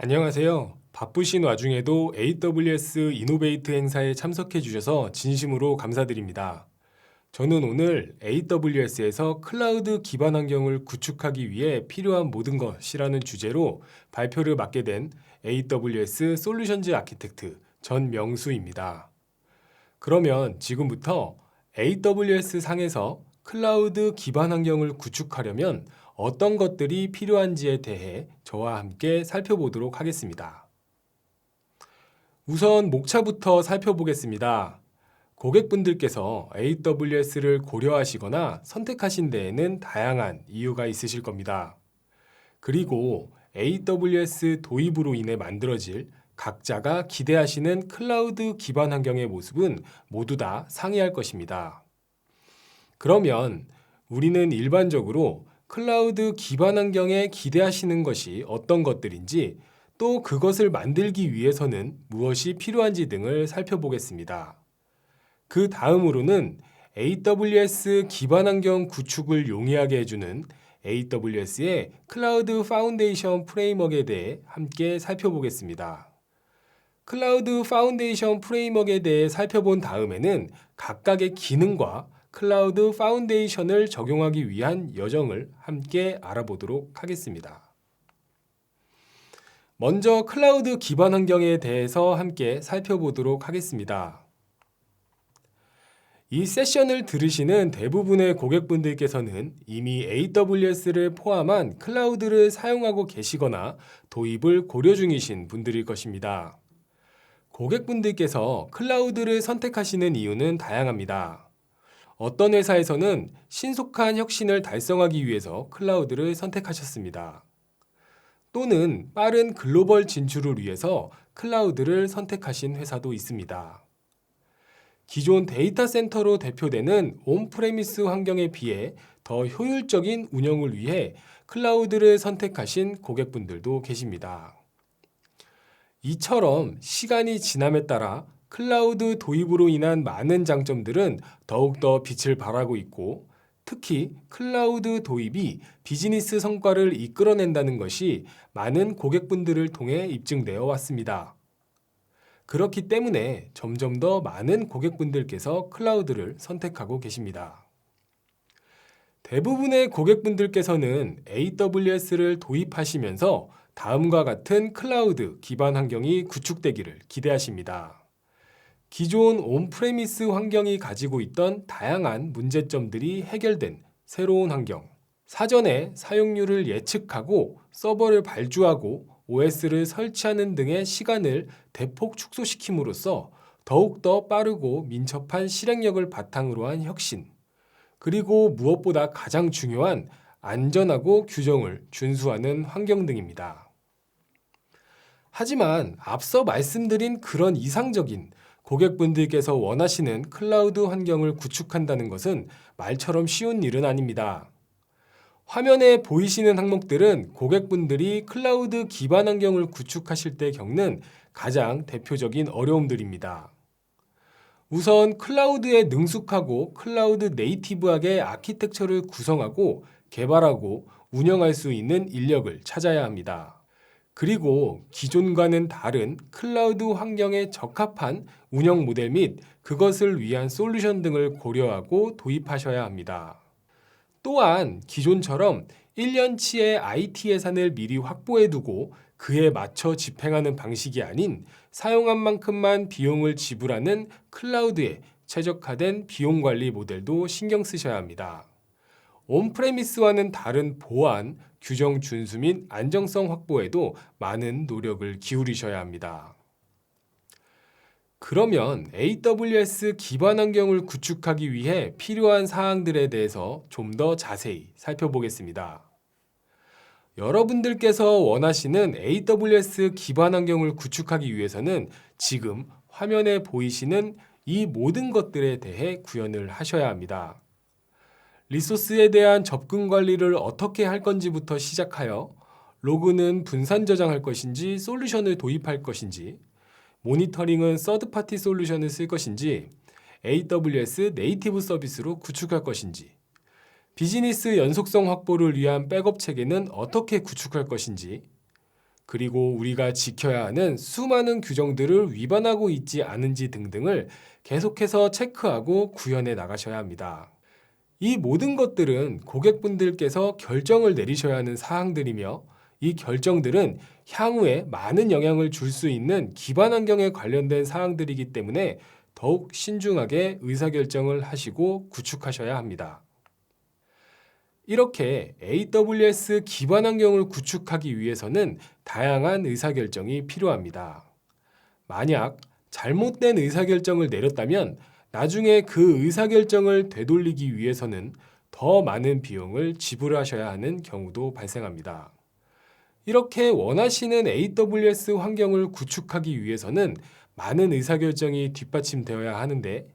안녕하세요. 바쁘신 와중에도 AWS 이노베이트 행사에 참석해 주셔서 진심으로 감사드립니다. 저는 오늘 AWS에서 클라우드 기반 환경을 구축하기 위해 필요한 모든 것이라는 주제로 발표를 맡게 된 AWS 솔루션즈 아키텍트 전명수입니다. 그러면 지금부터 AWS 상에서 클라우드 기반 환경을 구축하려면 어떤 것들이 필요한지에 대해 저와 함께 살펴보도록 하겠습니다. 우선 목차부터 살펴보겠습니다. 고객분들께서 AWS를 고려하시거나 선택하신 데에는 다양한 이유가 있으실 겁니다. 그리고 AWS 도입으로 인해 만들어질 각자가 기대하시는 클라우드 기반 환경의 모습은 모두 다 상이할 것입니다. 그러면 우리는 일반적으로 클라우드 기반 환경에 기대하시는 것이 어떤 것들인지 또 그것을 만들기 위해서는 무엇이 필요한지 등을 살펴보겠습니다. 그 다음으로는 AWS 기반 환경 구축을 용이하게 해주는 AWS의 클라우드 파운데이션 프레임워크에 대해 함께 살펴보겠습니다. 클라우드 파운데이션 프레임워크에 대해 살펴본 다음에는 각각의 기능과 클라우드 파운데이션을 적용하기 위한 여정을 함께 알아보도록 하겠습니다. 먼저 클라우드 기반 환경에 대해서 함께 살펴보도록 하겠습니다. 이 세션을 들으시는 대부분의 고객분들께서는 이미 AWS를 포함한 클라우드를 사용하고 계시거나 도입을 고려 중이신 분들일 것입니다. 고객분들께서 클라우드를 선택하시는 이유는 다양합니다. 어떤 회사에서는 신속한 혁신을 달성하기 위해서 클라우드를 선택하셨습니다. 또는 빠른 글로벌 진출을 위해서 클라우드를 선택하신 회사도 있습니다. 기존 데이터 센터로 대표되는 온프레미스 환경에 비해 더 효율적인 운영을 위해 클라우드를 선택하신 고객분들도 계십니다. 이처럼 시간이 지남에 따라 클라우드 도입으로 인한 많은 장점들은 더욱더 빛을 발하고 있고 특히 클라우드 도입이 비즈니스 성과를 이끌어낸다는 것이 많은 고객분들을 통해 입증되어 왔습니다. 그렇기 때문에 점점 더 많은 고객분들께서 클라우드를 선택하고 계십니다. 대부분의 고객분들께서는 AWS를 도입하시면서 다음과 같은 클라우드 기반 환경이 구축되기를 기대하십니다. 기존 온프레미스 환경이 가지고 있던 다양한 문제점들이 해결된 새로운 환경, 사전에 사용률을 예측하고 서버를 발주하고 OS를 설치하는 등의 시간을 대폭 축소시킴으로써 더욱더 빠르고 민첩한 실행력을 바탕으로 한 혁신, 그리고 무엇보다 가장 중요한 안전하고 규정을 준수하는 환경 등입니다. 하지만 앞서 말씀드린 그런 이상적인 고객분들께서 원하시는 클라우드 환경을 구축한다는 것은 말처럼 쉬운 일은 아닙니다. 화면에 보이시는 항목들은 고객분들이 클라우드 기반 환경을 구축하실 때 겪는 가장 대표적인 어려움들입니다. 우선 클라우드에 능숙하고 클라우드 네이티브하게 아키텍처를 구성하고 개발하고 운영할 수 있는 인력을 찾아야 합니다. 그리고 기존과는 다른 클라우드 환경에 적합한 운영 모델 및 그것을 위한 솔루션 등을 고려하고 도입하셔야 합니다. 또한 기존처럼 1년치의 IT 예산을 미리 확보해 두고 그에 맞춰 집행하는 방식이 아닌 사용한 만큼만 비용을 지불하는 클라우드에 최적화된 비용 관리 모델도 신경 쓰셔야 합니다. 온프레미스와는 다른 보안, 규정 준수 및 안정성 확보에도 많은 노력을 기울이셔야 합니다. 그러면 AWS 기반 환경을 구축하기 위해 필요한 사항들에 대해서 좀 더 자세히 살펴보겠습니다. 여러분들께서 원하시는 AWS 기반 환경을 구축하기 위해서는 지금 화면에 보이시는 이 모든 것들에 대해 구현을 하셔야 합니다. 리소스에 대한 접근 관리를 어떻게 할 건지부터 시작하여 로그는 분산 저장할 것인지 솔루션을 도입할 것인지 모니터링은 서드파티 솔루션을 쓸 것인지 AWS 네이티브 서비스로 구축할 것인지 비즈니스 연속성 확보를 위한 백업 체계는 어떻게 구축할 것인지 그리고 우리가 지켜야 하는 수많은 규정들을 위반하고 있지 않은지 등등을 계속해서 체크하고 구현해 나가셔야 합니다. 이 모든 것들은 고객분들께서 결정을 내리셔야 하는 사항들이며 이 결정들은 향후에 많은 영향을 줄 수 있는 기반 환경에 관련된 사항들이기 때문에 더욱 신중하게 의사결정을 하시고 구축하셔야 합니다. 이렇게 AWS 기반 환경을 구축하기 위해서는 다양한 의사결정이 필요합니다. 만약 잘못된 의사결정을 내렸다면 나중에 그 의사결정을 되돌리기 위해서는 더 많은 비용을 지불하셔야 하는 경우도 발생합니다. 이렇게 원하시는 AWS 환경을 구축하기 위해서는 많은 의사결정이 뒷받침되어야 하는데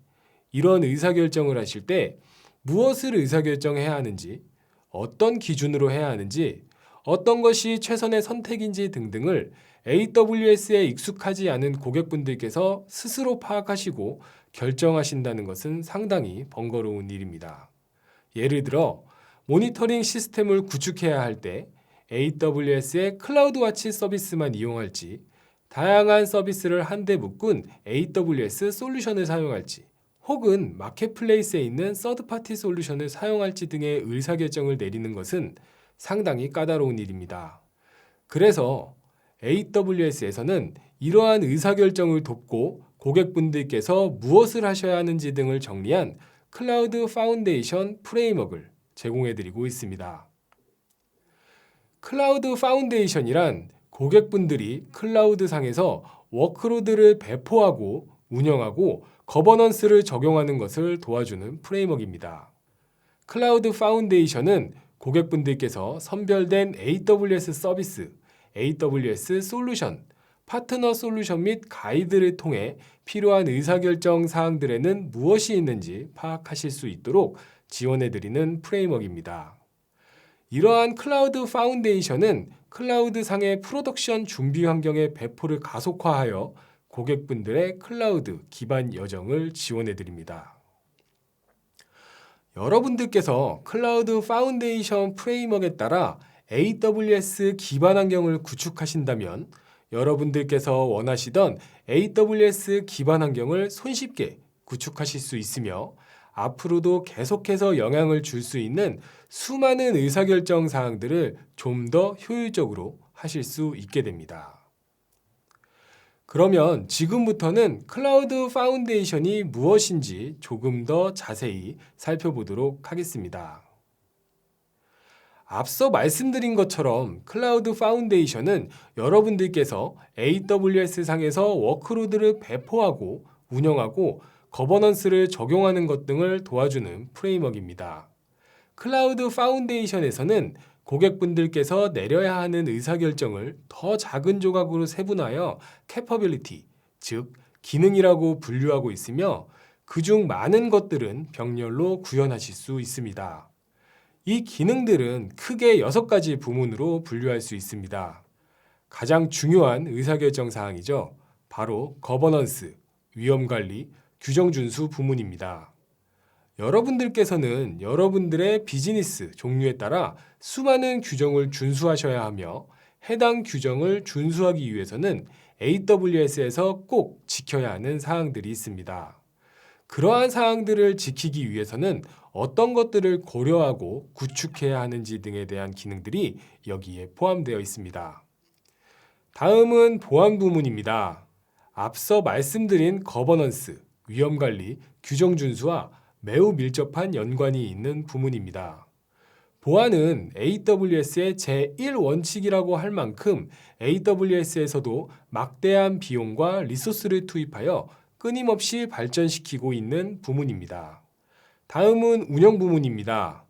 이런 의사결정을 하실 때 무엇을 의사결정해야 하는지 어떤 기준으로 해야 하는지 어떤 것이 최선의 선택인지 등등을 AWS에 익숙하지 않은 고객분들께서 스스로 파악하시고 결정하신다는 것은 상당히 번거로운 일입니다. 예를 들어 모니터링 시스템을 구축해야 할 때 AWS의 클라우드 와치 서비스만 이용할지 다양한 서비스를 한데 묶은 AWS 솔루션을 사용할지 혹은 마켓플레이스에 있는 서드파티 솔루션을 사용할지 등의 의사결정을 내리는 것은 상당히 까다로운 일입니다. 그래서 AWS에서는 이러한 의사결정을 돕고 고객분들께서 무엇을 하셔야 하는지 등을 정리한 클라우드 파운데이션 프레임워크를 제공해 드리고 있습니다. 클라우드 파운데이션이란 고객분들이 클라우드 상에서 워크로드를 배포하고 운영하고 거버넌스를 적용하는 것을 도와주는 프레임워크입니다. 클라우드 파운데이션은 고객분들께서 선별된 AWS 서비스, AWS 솔루션, 파트너 솔루션 및 가이드를 통해 필요한 의사결정 사항들에는 무엇이 있는지 파악하실 수 있도록 지원해 드리는 프레임워크입니다. 이러한 클라우드 파운데이션은 클라우드 상의 프로덕션 준비 환경의 배포를 가속화하여 고객분들의 클라우드 기반 여정을 지원해 드립니다. 여러분들께서 클라우드 파운데이션 프레임워크에 따라 AWS 기반 환경을 구축하신다면 여러분들께서 원하시던 AWS 기반 환경을 손쉽게 구축하실 수 있으며 앞으로도 계속해서 영향을 줄 수 있는 수많은 의사결정 사항들을 좀 더 효율적으로 하실 수 있게 됩니다. 그러면 지금부터는 클라우드 파운데이션이 무엇인지 조금 더 자세히 살펴보도록 하겠습니다. 앞서 말씀드린 것처럼 클라우드 파운데이션은 여러분들께서 AWS 상에서 워크로드를 배포하고 운영하고 거버넌스를 적용하는 것 등을 도와주는 프레임워크입니다. 클라우드 파운데이션에서는 고객분들께서 내려야 하는 의사결정을 더 작은 조각으로 세분하여 capability, 즉 기능이라고 분류하고 있으며 그중 많은 것들은 병렬로 구현하실 수 있습니다. 이 기능들은 크게 여섯 가지 부문으로 분류할 수 있습니다. 가장 중요한 의사결정 사항이죠. 바로 거버넌스, 위험관리, 규정준수 부문입니다. 여러분들께서는 여러분들의 비즈니스 종류에 따라 수많은 규정을 준수하셔야 하며 해당 규정을 준수하기 위해서는 AWS에서 꼭 지켜야 하는 사항들이 있습니다. 그러한 사항들을 지키기 위해서는 어떤 것들을 고려하고 구축해야 하는지 등에 대한 기능들이 여기에 포함되어 있습니다. 다음은 보안 부문입니다. 앞서 말씀드린 거버넌스, 위험관리, 규정 준수와 매우 밀접한 연관이 있는 부문입니다. 보안은 AWS의 제1원칙이라고 할 만큼 AWS에서도 막대한 비용과 리소스를 투입하여 끊임없이 발전시키고 있는 부문입니다. 다음은 운영 부문입니다.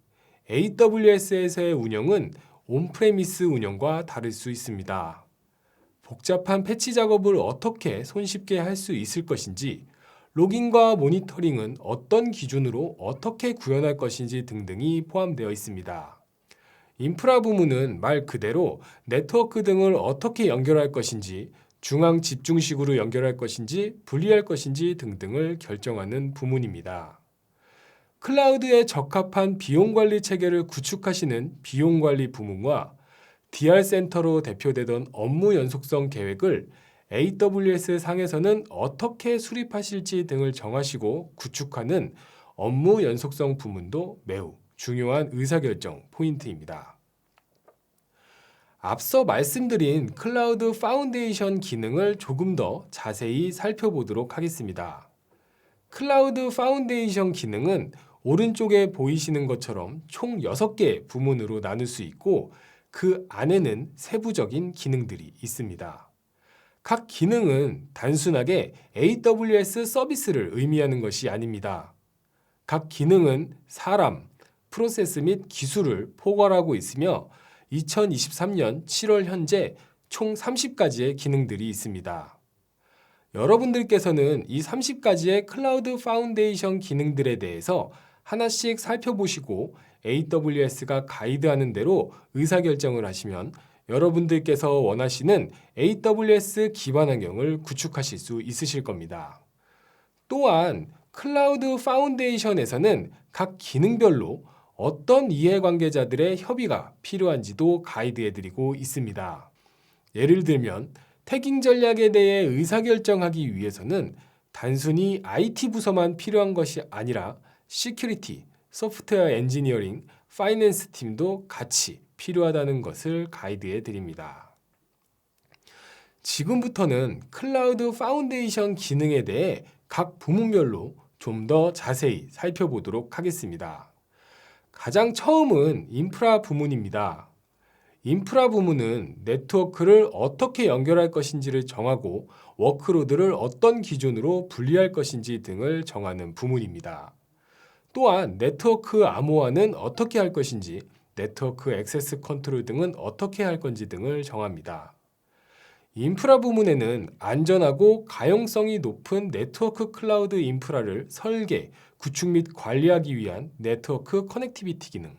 AWS에서의 운영은 온프레미스 운영과 다를 수 있습니다. 복잡한 패치 작업을 어떻게 손쉽게 할 수 있을 것인지, 로깅과 모니터링은 어떤 기준으로 어떻게 구현할 것인지 등등이 포함되어 있습니다. 인프라 부문은 말 그대로 네트워크 등을 어떻게 연결할 것인지, 중앙 집중식으로 연결할 것인지, 분리할 것인지 등등을 결정하는 부문입니다. 클라우드에 적합한 비용 관리 체계를 구축하시는 비용 관리 부문과 DR 센터로 대표되던 업무 연속성 계획을 AWS 상에서는 어떻게 수립하실지 등을 정하시고 구축하는 업무 연속성 부문도 매우 중요한 의사결정 포인트입니다. 앞서 말씀드린 클라우드 파운데이션 기능을 조금 더 자세히 살펴보도록 하겠습니다. 클라우드 파운데이션 기능은 오른쪽에 보이시는 것처럼 총 6개 부문으로 나눌 수 있고 그 안에는 세부적인 기능들이 있습니다. 각 기능은 단순하게 AWS 서비스를 의미하는 것이 아닙니다. 각 기능은 사람, 프로세스 및 기술을 포괄하고 있으며 2023년 7월 현재 총 30가지의 기능들이 있습니다. 여러분들께서는 이 30가지의 클라우드 파운데이션 기능들에 대해서 하나씩 살펴보시고 AWS가 가이드하는 대로 의사결정을 하시면 여러분들께서 원하시는 AWS 기반 환경을 구축하실 수 있으실 겁니다. 또한 클라우드 파운데이션에서는 각 기능별로 어떤 이해관계자들의 협의가 필요한지도 가이드해드리고 있습니다. 예를 들면 태깅 전략에 대해 의사결정하기 위해서는 단순히 IT 부서만 필요한 것이 아니라 시큐리티, 소프트웨어 엔지니어링, 파이낸스 팀도 같이 필요하다는 것을 가이드해 드립니다. 지금부터는 클라우드 파운데이션 기능에 대해 각 부문별로 좀 더 자세히 살펴보도록 하겠습니다. 가장 처음은 인프라 부문입니다. 인프라 부문은 네트워크를 어떻게 연결할 것인지를 정하고 워크로드를 어떤 기준으로 분리할 것인지 등을 정하는 부문입니다. 또한 네트워크 암호화는 어떻게 할 것인지, 네트워크 액세스 컨트롤 등은 어떻게 할 건지 등을 정합니다. 인프라 부문에는 안전하고 가용성이 높은 네트워크 클라우드 인프라를 설계, 구축 및 관리하기 위한 네트워크 커넥티비티 기능,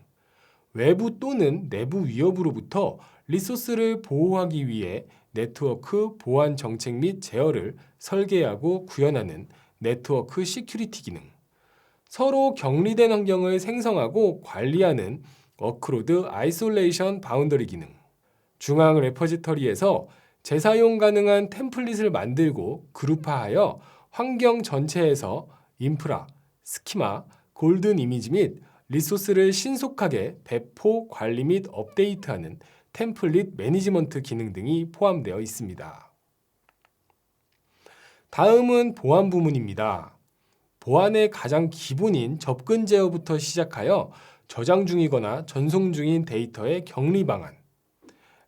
외부 또는 내부 위협으로부터 리소스를 보호하기 위해 네트워크 보안 정책 및 제어를 설계하고 구현하는 네트워크 시큐리티 기능, 서로 격리된 환경을 생성하고 관리하는 워크로드 아이솔레이션 바운더리 기능, 중앙 레퍼지터리에서 재사용 가능한 템플릿을 만들고 그룹화하여 환경 전체에서 인프라, 스키마, 골든 이미지 및 리소스를 신속하게 배포, 관리 및 업데이트하는 템플릿 매니지먼트 기능 등이 포함되어 있습니다. 다음은 보안 부문입니다. 보안의 가장 기본인 접근 제어부터 시작하여 저장 중이거나 전송 중인 데이터의 격리 방안,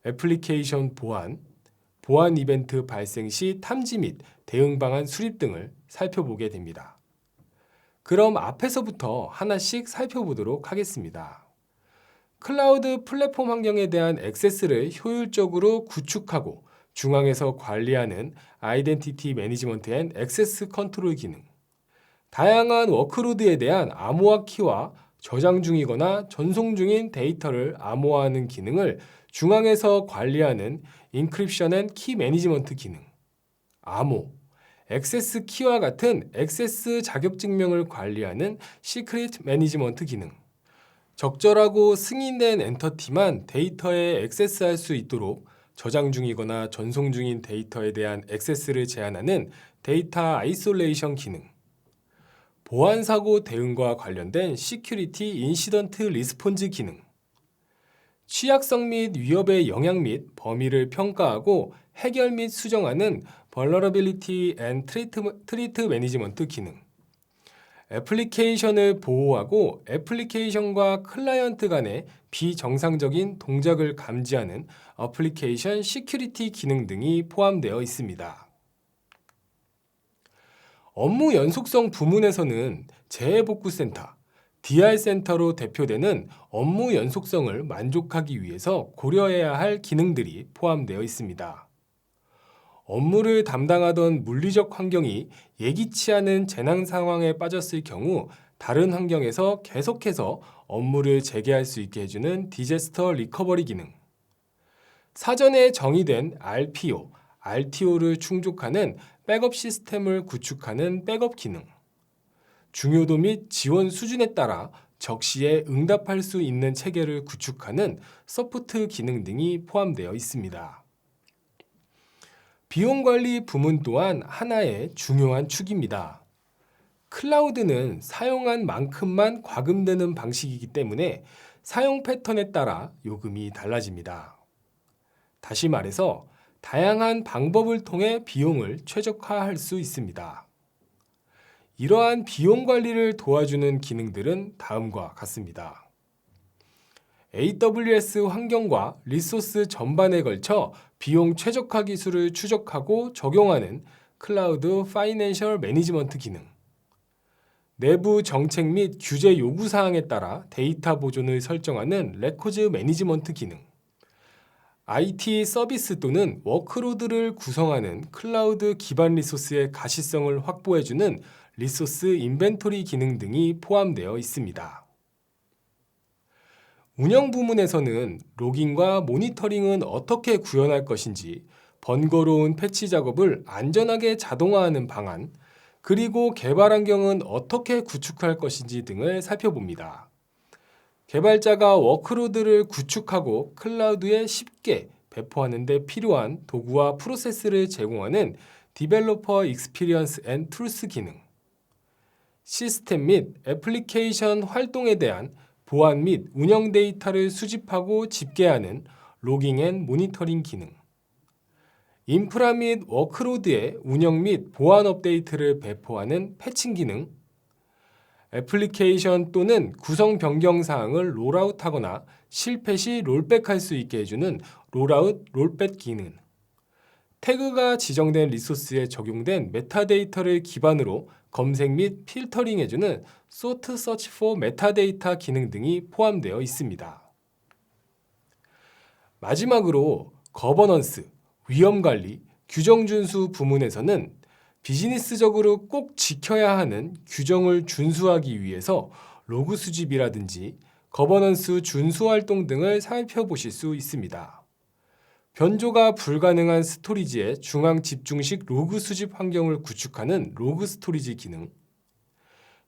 애플리케이션 보안, 보안 이벤트 발생 시 탐지 및 대응 방안 수립 등을 살펴보게 됩니다. 그럼 앞에서부터 하나씩 살펴보도록 하겠습니다. 클라우드 플랫폼 환경에 대한 액세스를 효율적으로 구축하고 중앙에서 관리하는 아이덴티티 매니지먼트 앤 액세스 컨트롤 기능, 다양한 워크로드에 대한 암호화 키와 저장 중이거나 전송 중인 데이터를 암호화하는 기능을 중앙에서 관리하는 인크립션 앤 키 매니지먼트 기능, 암호, 액세스 키와 같은 액세스 자격 증명을 관리하는 시크릿 매니지먼트 기능, 적절하고 승인된 엔터티만 데이터에 액세스할 수 있도록 저장 중이거나 전송 중인 데이터에 대한 액세스를 제한하는 데이터 아이솔레이션 기능, 보안 사고 대응과 관련된 시큐리티 인시던트 리스폰즈 기능, 취약성 및 위협의 영향 및 범위를 평가하고 해결 및 수정하는 Vulnerability and Threat Management 기능, 애플리케이션을 보호하고 애플리케이션과 클라이언트 간의 비정상적인 동작을 감지하는 어플리케이션 시큐리티 기능 등이 포함되어 있습니다. 업무 연속성 부문에서는 재해복구센터, DR 센터로 대표되는 업무 연속성을 만족하기 위해서 고려해야 할 기능들이 포함되어 있습니다. 업무를 담당하던 물리적 환경이 예기치 않은 재난 상황에 빠졌을 경우 다른 환경에서 계속해서 업무를 재개할 수 있게 해주는 디제스터 리커버리 기능, 사전에 정의된 RPO, RTO를 충족하는 백업 시스템을 구축하는 백업 기능, 중요도 및 지원 수준에 따라 적시에 응답할 수 있는 체계를 구축하는 서포트 기능 등이 포함되어 있습니다. 비용 관리 부문 또한 하나의 중요한 축입니다. 클라우드는 사용한 만큼만 과금되는 방식이기 때문에 사용 패턴에 따라 요금이 달라집니다. 다시 말해서 다양한 방법을 통해 비용을 최적화할 수 있습니다. 이러한 비용 관리를 도와주는 기능들은 다음과 같습니다. AWS 환경과 리소스 전반에 걸쳐 비용 최적화 기술을 추적하고 적용하는 클라우드 파이낸셜 매니지먼트 기능. 내부 정책 및 규제 요구 사항에 따라 데이터 보존을 설정하는 레코즈 매니지먼트 기능. IT 서비스 또는 워크로드를 구성하는 클라우드 기반 리소스의 가시성을 확보해주는 리소스 인벤토리 기능 등이 포함되어 있습니다. 운영 부문에서는 로깅과 모니터링은 어떻게 구현할 것인지, 번거로운 패치 작업을 안전하게 자동화하는 방안, 그리고 개발 환경은 어떻게 구축할 것인지 등을 살펴봅니다. 개발자가 워크로드를 구축하고 클라우드에 쉽게 배포하는 데 필요한 도구와 프로세스를 제공하는 디벨로퍼 익스피리언스 앤 툴스 기능. 시스템 및 애플리케이션 활동에 대한 보안 및 운영 데이터를 수집하고 집계하는 로깅 앤 모니터링 기능. 인프라 및 워크로드의 운영 및 보안 업데이트를 배포하는 패칭 기능, 애플리케이션 또는 구성 변경 사항을 롤아웃하거나 실패 시 롤백할 수 있게 해주는 롤아웃 롤백 기능, 태그가 지정된 리소스에 적용된 메타데이터를 기반으로 검색 및 필터링 해주는 Sort Search for Metadata 기능 등이 포함되어 있습니다. 마지막으로 거버넌스, 위험 관리, 규정 준수 부문에서는 비즈니스적으로 꼭 지켜야 하는 규정을 준수하기 위해서 로그 수집이라든지 거버넌스 준수 활동 등을 살펴보실 수 있습니다. 변조가 불가능한 스토리지의 중앙 집중식 로그 수집 환경을 구축하는 로그 스토리지 기능,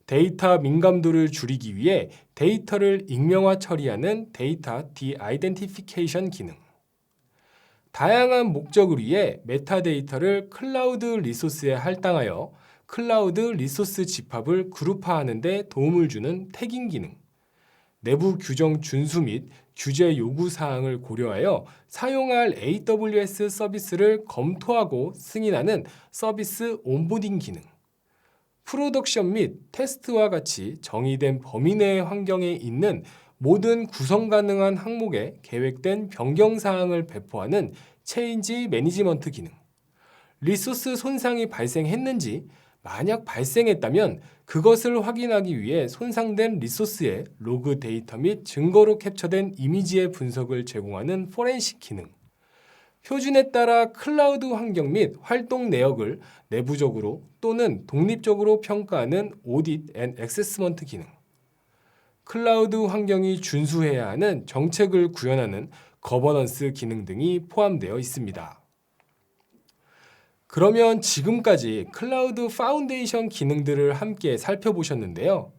데이터 민감도를 줄이기 위해 데이터를 익명화 처리하는 데이터 디아이덴티피케이션 기능, 다양한 목적을 위해 메타데이터를 클라우드 리소스에 할당하여 클라우드 리소스 집합을 그룹화하는 데 도움을 주는 태깅 기능, 내부 규정 준수 및 규제 요구 사항을 고려하여 사용할 AWS 서비스를 검토하고 승인하는 서비스 온보딩 기능, 프로덕션 및 테스트와 같이 정의된 범위 내의 환경에 있는 모든 구성 가능한 항목에 계획된 변경 사항을 배포하는 체인지 매니지먼트 기능. 리소스 손상이 발생했는지 만약 발생했다면 그것을 확인하기 위해 손상된 리소스의 로그 데이터 및 증거로 캡처된 이미지의 분석을 제공하는 포렌식 기능. 표준에 따라 클라우드 환경 및 활동 내역을 내부적으로 또는 독립적으로 평가하는 오딧 앤 액세스먼트 기능. 클라우드 환경이 준수해야 하는 정책을 구현하는 거버넌스 기능 등이 포함되어 있습니다. 그러면 지금까지 클라우드 파운데이션 기능들을 함께 살펴보셨는데요.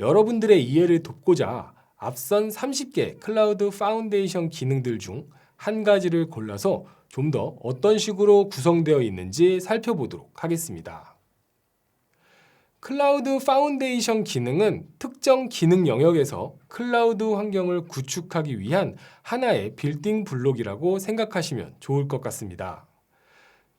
여러분들의 이해를 돕고자 앞선 30개 클라우드 파운데이션 기능들 중 한 가지를 골라서 좀 더 어떤 식으로 구성되어 있는지 살펴보도록 하겠습니다. 클라우드 파운데이션 기능은 특정 기능 영역에서 클라우드 환경을 구축하기 위한 하나의 빌딩 블록이라고 생각하시면 좋을 것 같습니다.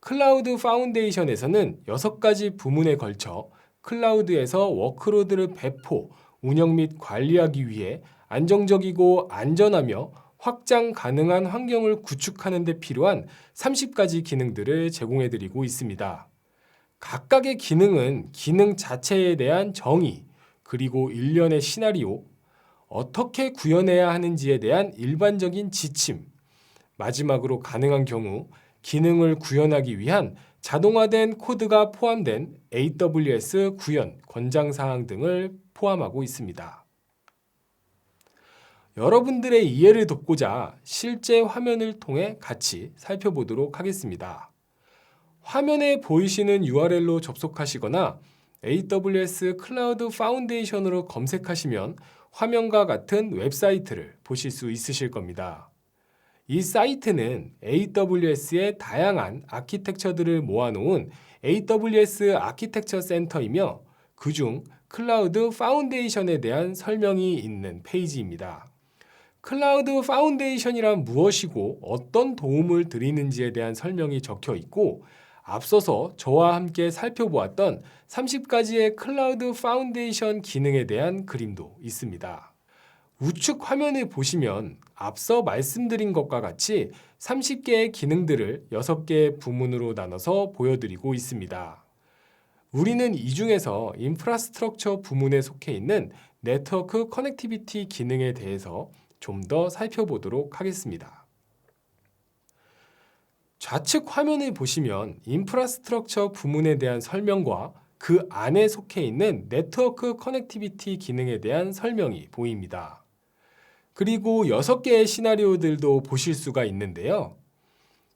클라우드 파운데이션에서는 6가지 부문에 걸쳐 클라우드에서 워크로드를 배포, 운영 및 관리하기 위해 안정적이고 안전하며 확장 가능한 환경을 구축하는 데 필요한 30가지 기능들을 제공해 드리고 있습니다. 각각의 기능은 기능 자체에 대한 정의, 그리고 일련의 시나리오, 어떻게 구현해야 하는지에 대한 일반적인 지침, 마지막으로 가능한 경우 기능을 구현하기 위한 자동화된 코드가 포함된 AWS 구현 권장 사항 등을 포함하고 있습니다. 여러분들의 이해를 돕고자 실제 화면을 통해 같이 살펴보도록 하겠습니다. 화면에 보이시는 URL로 접속하시거나 AWS 클라우드 파운데이션으로 검색하시면 화면과 같은 웹사이트를 보실 수 있으실 겁니다. 이 사이트는 AWS의 다양한 아키텍처들을 모아놓은 AWS 아키텍처 센터이며 그중 클라우드 파운데이션에 대한 설명이 있는 페이지입니다. 클라우드 파운데이션이란 무엇이고 어떤 도움을 드리는지에 대한 설명이 적혀 있고 앞서서 저와 함께 살펴보았던 30가지의 클라우드 파운데이션 기능에 대한 그림도 있습니다. 우측 화면을 보시면 앞서 말씀드린 것과 같이 30개의 기능들을 6개의 부문으로 나눠서 보여드리고 있습니다. 우리는 이 중에서 인프라스트럭처 부문에 속해 있는 네트워크 커넥티비티 기능에 대해서 좀 더 살펴보도록 하겠습니다. 좌측 화면을 보시면 인프라스트럭처 부문에 대한 설명과 그 안에 속해 있는 네트워크 커넥티비티 기능에 대한 설명이 보입니다. 그리고 6개의 시나리오들도 보실 수가 있는데요.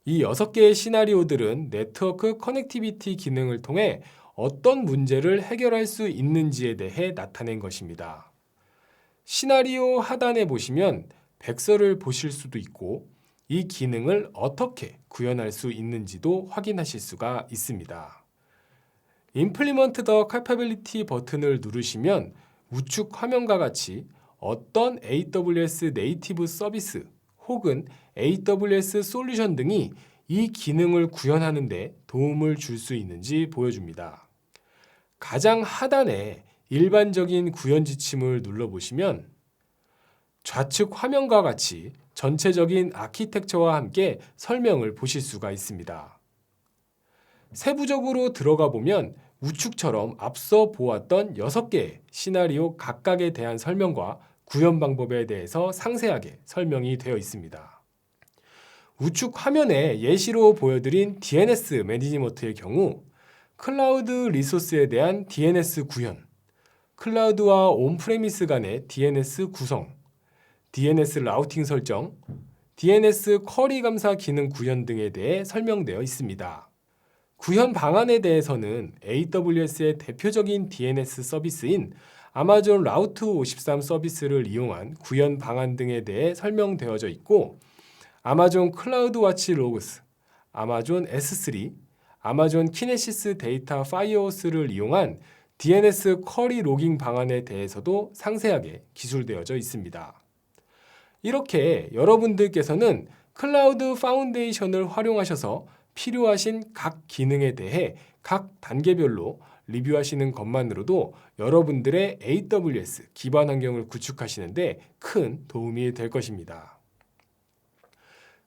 이 6개의 시나리오들은 네트워크 커넥티비티 기능을 통해 어떤 문제를 해결할 수 있는지에 대해 나타낸 것입니다. 시나리오 하단에 보시면 백서를 보실 수도 있고 이 기능을 어떻게 구현할 수 있는지도 확인하실 수가 있습니다. Implement the Capability 버튼을 누르시면 우측 화면과 같이 어떤 AWS 네이티브 서비스 혹은 AWS 솔루션 등이 이 기능을 구현하는 데 도움을 줄 수 있는지 보여줍니다. 가장 하단에 일반적인 구현 지침을 눌러보시면 좌측 화면과 같이 전체적인 아키텍처와 함께 설명을 보실 수가 있습니다. 세부적으로 들어가 보면 우측처럼 앞서 보았던 6개의 시나리오 각각에 대한 설명과 구현 방법에 대해서 상세하게 설명이 되어 있습니다. 우측 화면에 예시로 보여드린 DNS 매니지먼트의 경우 클라우드 리소스에 대한 DNS 구현, 클라우드와 온프레미스 간의 DNS 구성, DNS 라우팅 설정, DNS 쿼리 감사 기능 구현 등에 대해 설명되어 있습니다. 구현 방안에 대해서는 AWS의 대표적인 DNS 서비스인 아마존 라우트 53 서비스를 이용한 구현 방안 등에 대해 설명되어져 있고 아마존 클라우드 와치 로그스, 아마존 S3, 아마존 키네시스 데이터 파이어호스를 이용한 DNS 쿼리 로깅 방안에 대해서도 상세하게 기술되어져 있습니다. 이렇게 여러분들께서는 클라우드 파운데이션을 활용하셔서 필요하신 각 기능에 대해 각 단계별로 리뷰하시는 것만으로도 여러분들의 AWS 기반 환경을 구축하시는데 큰 도움이 될 것입니다.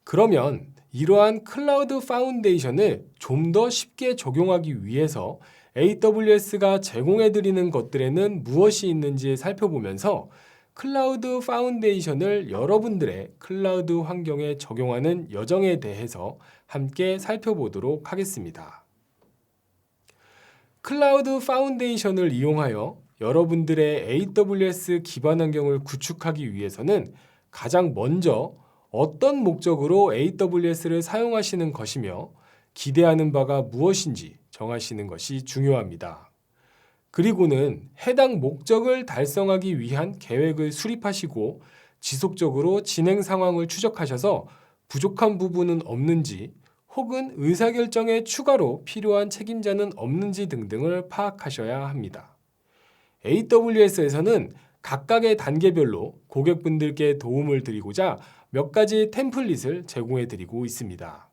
그러면 이러한 클라우드 파운데이션을 좀 더 쉽게 적용하기 위해서 AWS가 제공해 드리는 것들에는 무엇이 있는지 살펴보면서 클라우드 파운데이션을 여러분들의 클라우드 환경에 적용하는 여정에 대해서 함께 살펴보도록 하겠습니다. 클라우드 파운데이션을 이용하여 여러분들의 AWS 기반 환경을 구축하기 위해서는 가장 먼저 어떤 목적으로 AWS를 사용하시는 것이며 기대하는 바가 무엇인지 정하시는 것이 중요합니다. 그리고는 해당 목적을 달성하기 위한 계획을 수립하시고 지속적으로 진행 상황을 추적하셔서 부족한 부분은 없는지 혹은 의사결정에 추가로 필요한 책임자는 없는지 등등을 파악하셔야 합니다. AWS에서는 각각의 단계별로 고객분들께 도움을 드리고자 몇 가지 템플릿을 제공해 드리고 있습니다.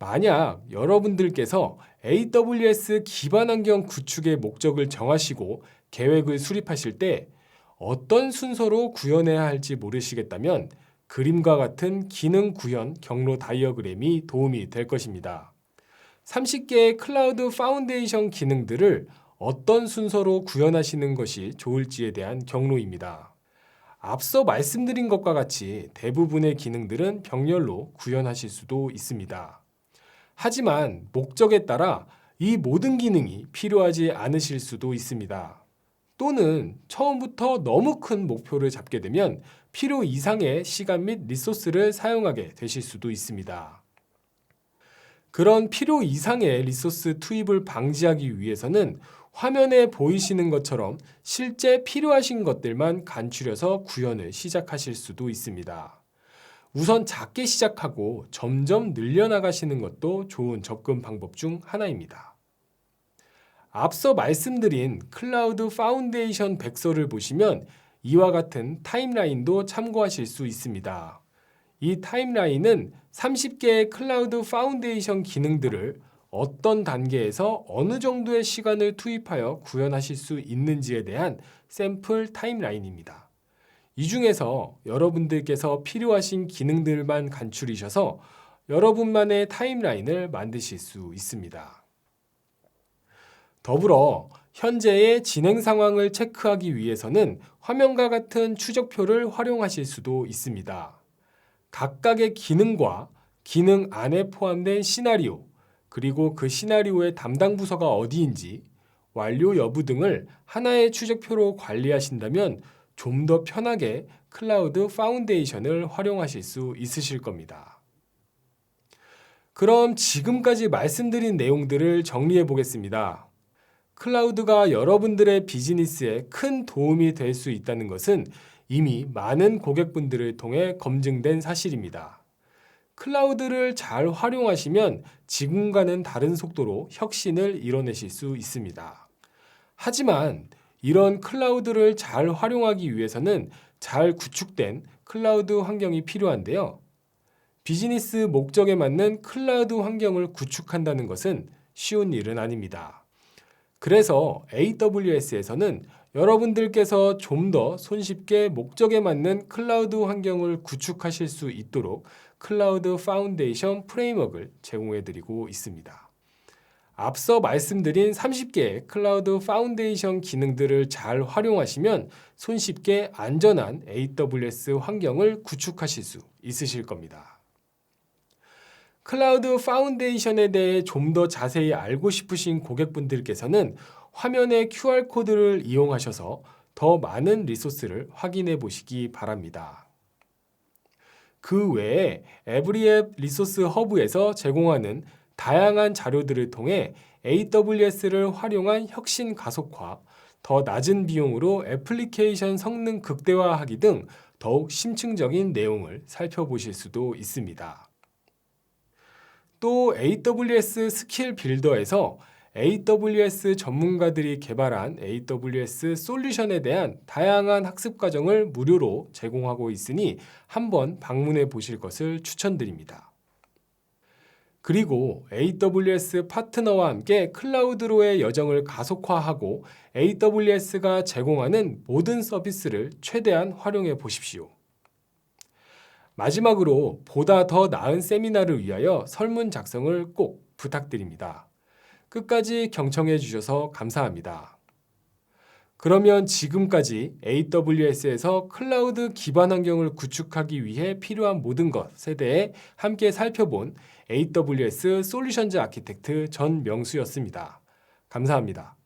만약 여러분들께서 AWS 기반 환경 구축의 목적을 정하시고 계획을 수립하실 때 어떤 순서로 구현해야 할지 모르시겠다면 그림과 같은 기능 구현 경로 다이어그램이 도움이 될 것입니다. 30개의 클라우드 파운데이션 기능들을 어떤 순서로 구현하시는 것이 좋을지에 대한 경로입니다. 앞서 말씀드린 것과 같이 대부분의 기능들은 병렬로 구현하실 수도 있습니다. 하지만 목적에 따라 이 모든 기능이 필요하지 않으실 수도 있습니다. 또는 처음부터 너무 큰 목표를 잡게 되면 필요 이상의 시간 및 리소스를 사용하게 되실 수도 있습니다. 그런 필요 이상의 리소스 투입을 방지하기 위해서는 화면에 보이시는 것처럼 실제 필요하신 것들만 간추려서 구현을 시작하실 수도 있습니다. 우선 작게 시작하고 점점 늘려나가시는 것도 좋은 접근 방법 중 하나입니다. 앞서 말씀드린 클라우드 파운데이션 백서를 보시면 이와 같은 타임라인도 참고하실 수 있습니다. 이 타임라인은 30개의 클라우드 파운데이션 기능들을 어떤 단계에서 어느 정도의 시간을 투입하여 구현하실 수 있는지에 대한 샘플 타임라인입니다. 이 중에서 여러분들께서 필요하신 기능들만 간추리셔서 여러분만의 타임라인을 만드실 수 있습니다. 더불어 현재의 진행 상황을 체크하기 위해서는 화면과 같은 추적표를 활용하실 수도 있습니다. 각각의 기능과 기능 안에 포함된 시나리오, 그리고 그 시나리오의 담당 부서가 어디인지, 완료 여부 등을 하나의 추적표로 관리하신다면 좀 더 편하게 클라우드 파운데이션을 활용하실 수 있으실 겁니다. 그럼 지금까지 말씀드린 내용들을 정리해 보겠습니다. 클라우드가 여러분들의 비즈니스에 큰 도움이 될 수 있다는 것은 이미 많은 고객분들을 통해 검증된 사실입니다. 클라우드를 잘 활용하시면 지금과는 다른 속도로 혁신을 이뤄내실 수 있습니다. 하지만 이런 클라우드를 잘 활용하기 위해서는 잘 구축된 클라우드 환경이 필요한데요. 비즈니스 목적에 맞는 클라우드 환경을 구축한다는 것은 쉬운 일은 아닙니다. 그래서 AWS에서는 여러분들께서 좀 더 손쉽게 목적에 맞는 클라우드 환경을 구축하실 수 있도록 클라우드 파운데이션 프레임워크를 제공해 드리고 있습니다. 앞서 말씀드린 30개의 클라우드 파운데이션 기능들을 잘 활용하시면 손쉽게 안전한 AWS 환경을 구축하실 수 있으실 겁니다. 클라우드 파운데이션에 대해 좀 더 자세히 알고 싶으신 고객분들께서는 화면의 QR코드를 이용하셔서 더 많은 리소스를 확인해 보시기 바랍니다. 그 외에 에브리앱 리소스 허브에서 제공하는 다양한 자료들을 통해 AWS를 활용한 혁신 가속화, 더 낮은 비용으로 애플리케이션 성능 극대화하기 등 더욱 심층적인 내용을 살펴보실 수도 있습니다. 또 AWS 스킬 빌더에서 AWS 전문가들이 개발한 AWS 솔루션에 대한 다양한 학습 과정을 무료로 제공하고 있으니 한번 방문해 보실 것을 추천드립니다. 그리고 AWS 파트너와 함께 클라우드로의 여정을 가속화하고 AWS가 제공하는 모든 서비스를 최대한 활용해 보십시오. 마지막으로 보다 더 나은 세미나를 위하여 설문 작성을 꼭 부탁드립니다. 끝까지 경청해 주셔서 감사합니다. 그러면 지금까지 AWS에서 클라우드 기반 환경을 구축하기 위해 필요한 모든 것에 대해 함께 살펴본 AWS 솔루션즈 아키텍트 전명수였습니다. 감사합니다.